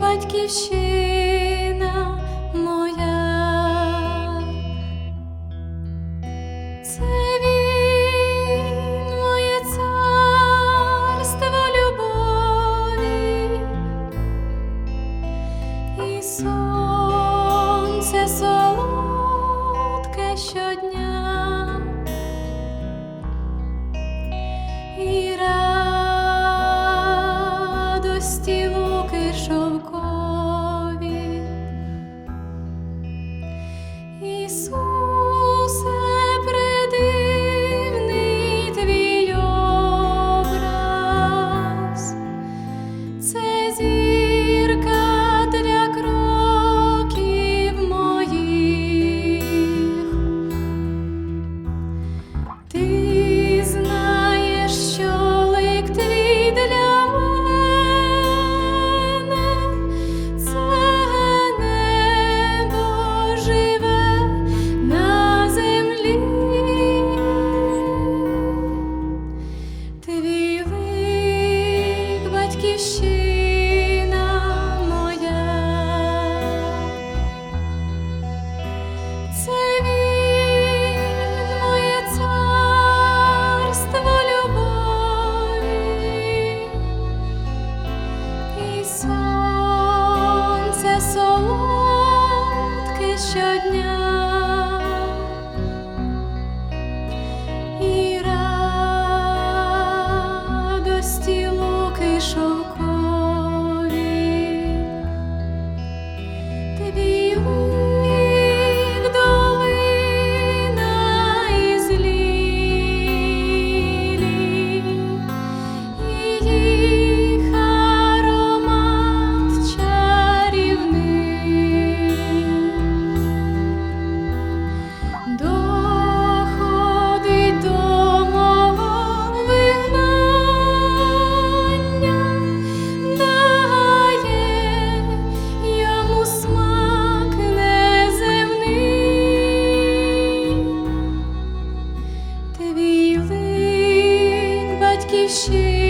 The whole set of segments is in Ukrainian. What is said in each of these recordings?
батьківщина моя, це він, моє царство любові, і сонце солодке щодня. 守过心。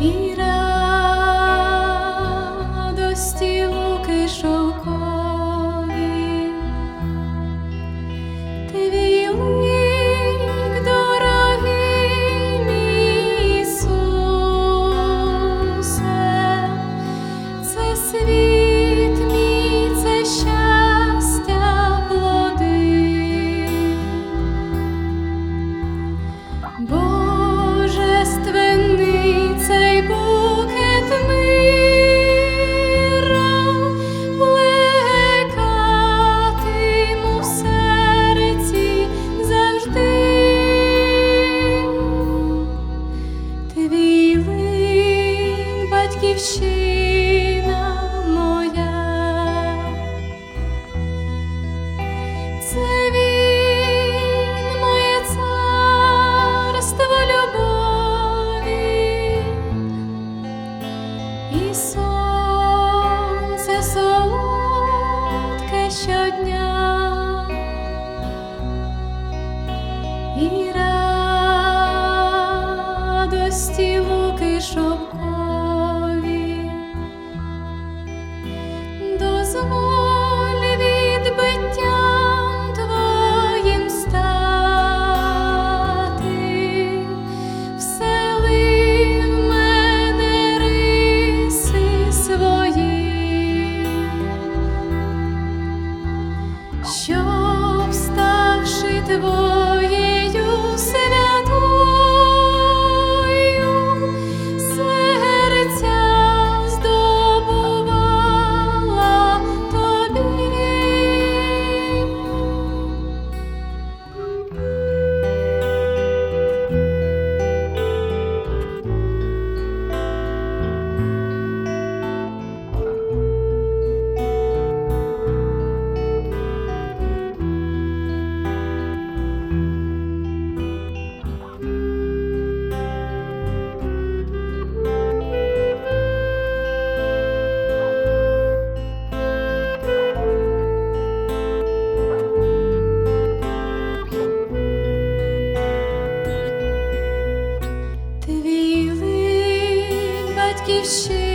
irá. Щодня que chega.